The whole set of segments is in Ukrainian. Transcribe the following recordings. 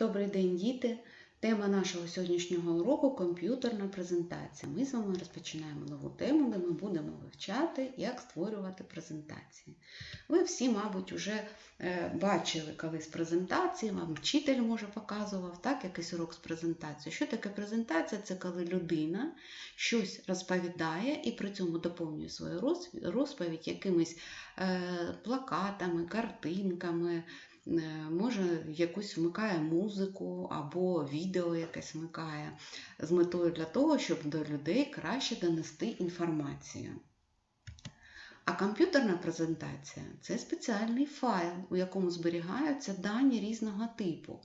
Добрий день, діти! Тема нашого сьогоднішнього уроку комп'ютерна презентація. Ми з вами розпочинаємо нову тему, де ми будемо вивчати, як створювати презентації. Ви всі, мабуть, вже е, бачили колись презентації, вам вчитель може показував так, якийсь урок з презентації. Що таке презентація? Це коли людина щось розповідає і при цьому доповнює свою розповідь якимись е, плакатами, картинками. Е, Може, якусь вмикає музику або відео якесь вмикає з метою для того, щоб до людей краще донести інформацію. А комп'ютерна презентація це спеціальний файл, у якому зберігаються дані різного типу: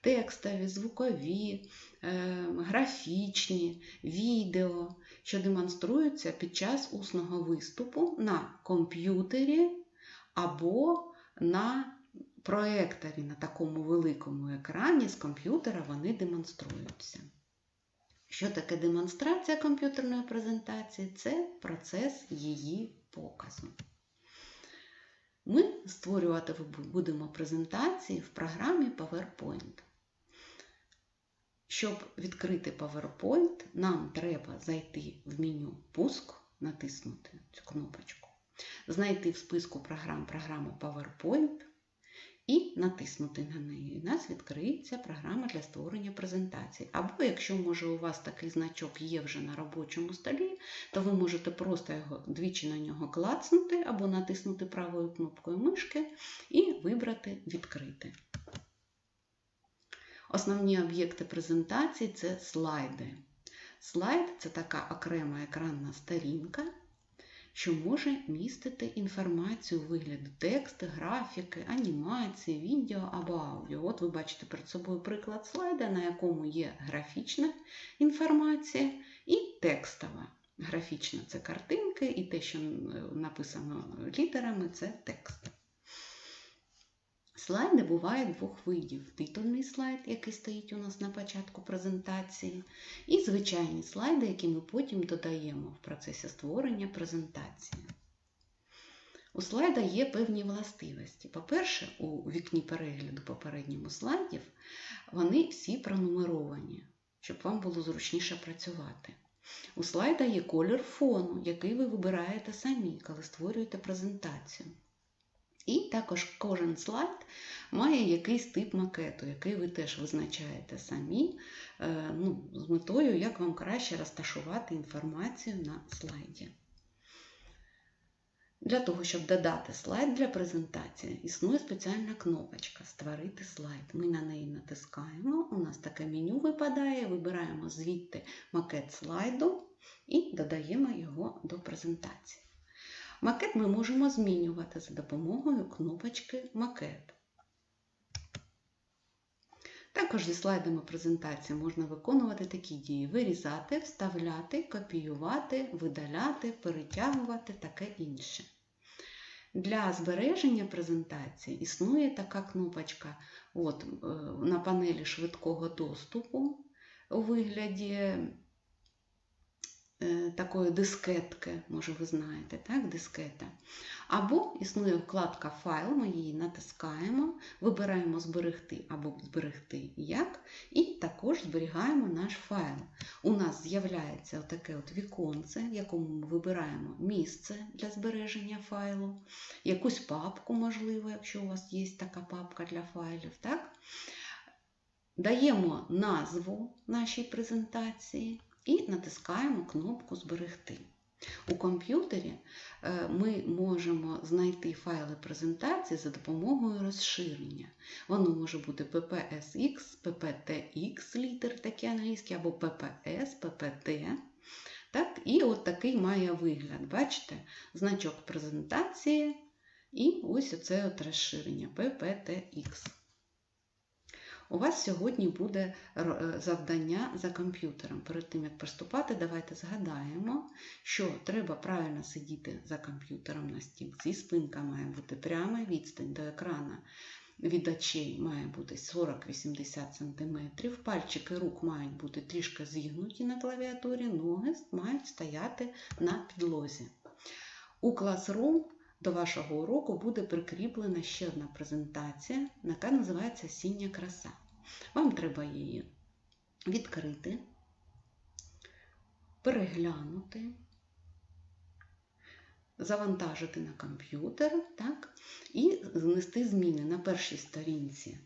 текстові, звукові, е, графічні, відео, що демонструються під час усного виступу на комп'ютері або на проекторі на такому великому екрані з комп'ютера вони демонструються. Що таке демонстрація комп'ютерної презентації? Це процес її показу. Ми створювати будемо презентації в програмі PowerPoint. Щоб відкрити PowerPoint, нам треба зайти в меню Пуск, натиснути цю кнопочку, знайти в списку програм програму PowerPoint і натиснути на неї. У нас відкриється програма для створення презентацій. Або, якщо може у вас такий значок є вже на робочому столі, то ви можете просто його двічі на нього клацнути або натиснути правою кнопкою мишки і вибрати Відкрити. Основні об'єкти презентації це слайди. Слайд це така окрема екранна сторінка, що може містити інформацію у вигляді тексту, графіки, анімації, відео або аудіо. От ви бачите перед собою приклад слайда, на якому є графічна інформація і текстова. Графічна це картинки, і те, що написано літерами, це текст. Слайди бувають двох видів: титульний слайд, який стоїть у нас на початку презентації, і звичайні слайди, які ми потім додаємо в процесі створення презентації. У слайда є певні властивості. По-перше, у вікні перегляду попередньому слайдів вони всі пронумеровані, щоб вам було зручніше працювати. У слайда є колір фону, який ви вибираєте самі, коли створюєте презентацію. І також кожен слайд має якийсь тип макету, який ви теж визначаєте самі ну, з метою, як вам краще розташувати інформацію на слайді. Для того, щоб додати слайд для презентації, існує спеціальна кнопочка Створити слайд. Ми на неї натискаємо, у нас таке меню випадає, вибираємо звідти макет слайду і додаємо його до презентації. Макет ми можемо змінювати за допомогою кнопочки Макет. Також зі слайдами презентації можна виконувати такі дії: вирізати, вставляти, копіювати, видаляти, перетягувати таке інше. Для збереження презентації існує така кнопочка от, на панелі швидкого доступу у вигляді такої дискетки, може ви знаєте, так, дискета. Або існує вкладка Файл, ми її натискаємо, вибираємо Зберегти або Зберегти як, і також зберігаємо наш файл. У нас з'являється таке от віконце, в якому ми вибираємо місце для збереження файлу, якусь папку, можливо, якщо у вас є така папка для файлів. так? Даємо назву нашій презентації і натискаємо кнопку Зберегти. У комп'ютері ми можемо знайти файли презентації за допомогою розширення. Воно може бути PPSX, PPTX, літер такі англійські, або PPS, PPT. Так, І от такий має вигляд. Бачите, значок презентації і ось оце от розширення PPTX. У вас сьогодні буде завдання за комп'ютером. Перед тим, як приступати, давайте згадаємо, що треба правильно сидіти за комп'ютером на стільці. Спинка має бути пряма, відстань до екрана від очей має бути 40-80 см. Пальчики рук мають бути трішки зігнуті на клавіатурі, ноги мають стояти на підлозі. У Classroom до вашого уроку буде прикріплена ще одна презентація, яка називається Сіння краса. Вам треба її відкрити, переглянути, завантажити на комп'ютер так, і внести зміни на першій сторінці.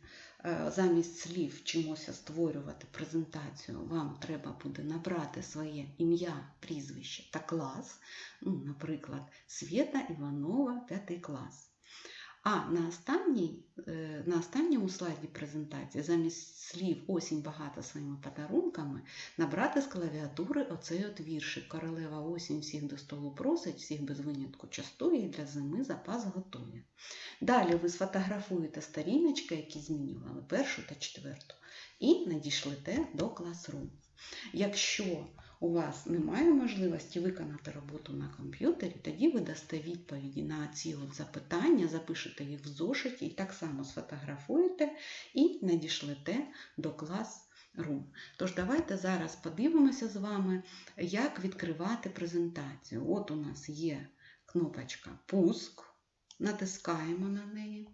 Е, Замість слів вчимося створювати презентацію, вам треба буде набрати своє ім'я, прізвище та клас. Ну, наприклад, Свєта Іванова, 5 клас. А на, останній, е, на останньому слайді презентації замість слів осінь багата своїми подарунками набрати з клавіатури оцей от віршик. Королева осінь всіх до столу просить, всіх без винятку частує і для зими запас готує. Далі ви сфотографуєте сторіночки, які змінювали першу та четверту, і надішлете до Classroom. Якщо у вас немає можливості виконати роботу на комп'ютері, тоді ви дасте відповіді на ці от запитання, запишете їх в зошиті і так само сфотографуєте і надішлете до Classroom. Тож давайте зараз подивимося з вами, як відкривати презентацію. От у нас є кнопочка Пуск, натискаємо на неї.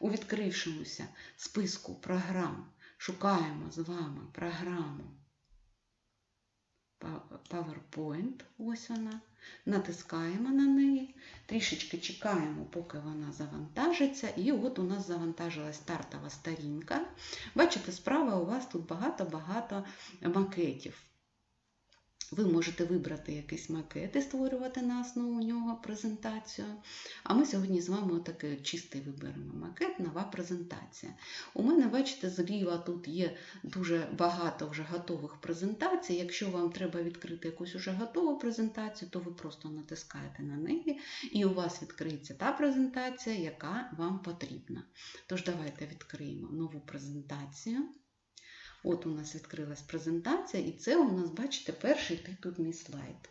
У відкрившомуся списку програм шукаємо з вами програму PowerPoint, ось вона. Натискаємо на неї, трішечки чекаємо, поки вона завантажиться. І от у нас завантажилась стартова сторінка. Бачите, справа у вас тут багато-багато макетів. Ви можете вибрати якийсь макет і створювати на основу нього презентацію. А ми сьогодні з вами отакий чистий виберемо макет, нова презентація. У мене, бачите, зліва тут є дуже багато вже готових презентацій. Якщо вам треба відкрити якусь уже готову презентацію, то ви просто натискаєте на неї, і у вас відкриється та презентація, яка вам потрібна. Тож, давайте відкриємо нову презентацію. От у нас відкрилась презентація, і це у нас, бачите, перший титульний слайд.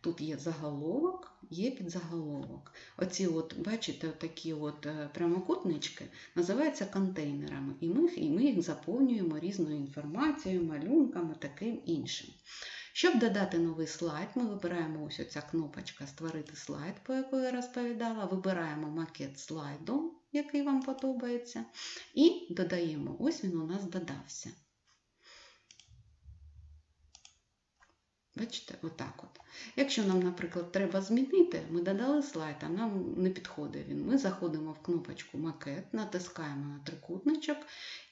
Тут є заголовок, є підзаголовок. Оці, от, бачите, такі от прямокутнички називаються контейнерами, і ми, і ми їх заповнюємо різною інформацією, малюнками, таким іншим. Щоб додати новий слайд, ми вибираємо ось оця кнопочка Створити слайд, по яку я розповідала, вибираємо макет слайду, який вам подобається, і додаємо, ось він у нас додався. Бачите, отак от. Якщо нам, наприклад, треба змінити, ми додали слайд, а нам не підходить він. Ми заходимо в кнопочку Макет, натискаємо на трикутничок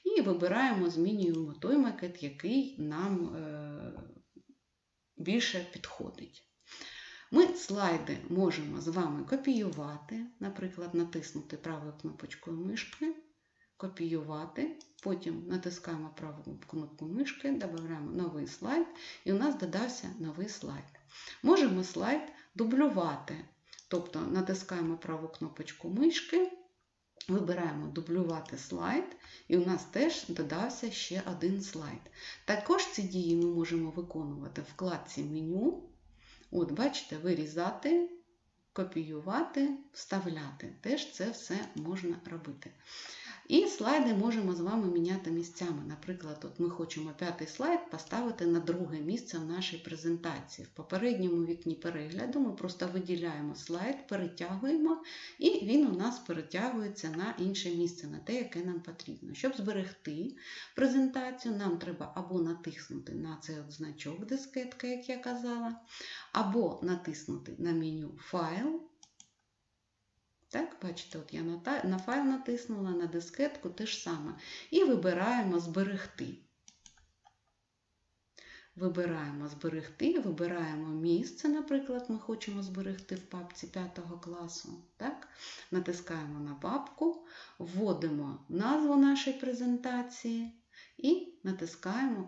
і вибираємо, змінюємо той макет, який нам е, більше підходить. Ми слайди можемо з вами копіювати, наприклад, натиснути правою кнопочкою мишки, копіювати, потім натискаємо праву кнопку мишки, додаємо новий слайд, і у нас додався новий слайд. Можемо слайд дублювати, тобто натискаємо праву кнопочку мишки, вибираємо дублювати слайд, і у нас теж додався ще один слайд. Також ці дії ми можемо виконувати в вкладці меню. От, бачите, вирізати, копіювати, вставляти. Теж це все можна робити. І слайди можемо з вами міняти місцями. Наприклад, от ми хочемо п'ятий слайд поставити на друге місце в нашій презентації. В попередньому вікні перегляду ми просто виділяємо слайд, перетягуємо, і він у нас перетягується на інше місце, на те, яке нам потрібно. Щоб зберегти презентацію, нам треба або натиснути на цей от значок дискетка, як я казала, або натиснути на меню Файл. Так, бачите, от я на, на файл натиснула, на дискетку те ж саме. І вибираємо зберегти. Вибираємо зберегти, вибираємо місце, наприклад, ми хочемо зберегти в папці 5 класу. Так? Натискаємо на папку, вводимо назву нашої презентації і натискаємо